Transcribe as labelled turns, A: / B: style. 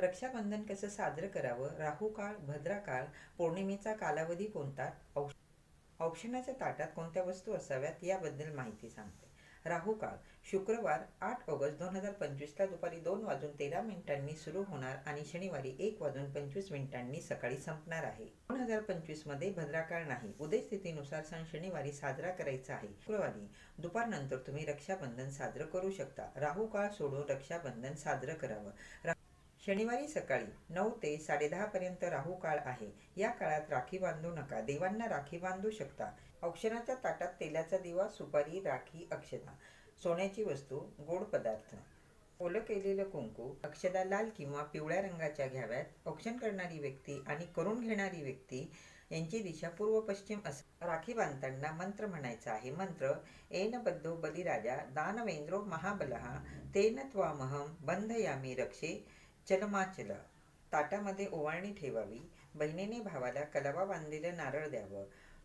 A: रक्षाबंधन कसं साजरं करावं? राहू काळ भद्रा काळ पौर्णिमेचा कालावधी कोणता? औ- औक्षणाच्या ताटात कोणत्या वस्तू असाव्यात? याबद्दल माहिती सांगते. राहू काळ शुक्रवार आठ ऑगस्ट दोन हजार पंचवीसला दुपारी दोन वाजून तेरा मिनिटांनी सुरू होणार आणि शनिवारी एक वाजून पंचवीस मिनिटांनी सकाळी संपणार आहे. दोन हजार पंचवीसमध्ये भद्राकाळ नाही. उदय स्थितीनुसार सण शनिवारी साजरा करायचा आहे. शुक्रवारी दुपारनंतर तुम्ही रक्षाबंधन साजरं करू शकता. राहू काळ सोडून रक्षाबंधन साजरं करावं. शनिवारी सकाळी नऊ ते साडेदहापर्यंत राहू काळ आहे. या काळात राखी बांधू नका. देवांना राखी बांधू शकता. औक्षणाच्या ताटात तेलाचा दिवा सुपारी राखी अक्षता. सोन्याची वस्तू गोड पदार्थ. ओलं केलेलं कुंकू अक्षदा लाल किंवा पिवळ्या रंगाच्या घ्याव्यात. औक्षण करणारी व्यक्ती आणि करून घेणारी व्यक्ती यांची दिशा पूर्व पश्चिम अस राखी बांधताना मंत्र म्हणायचा आहे. मंत्र एन बद्धो बलिराजा दानवेंद्रो महाबलहा तेन त्वामहम बंधयामी रक्षे चलमाचल ताटामध्ये ओवाळणी ठेवावी. बहिणीने भावाला कलावा बांधलेलं नारळ द्यावं.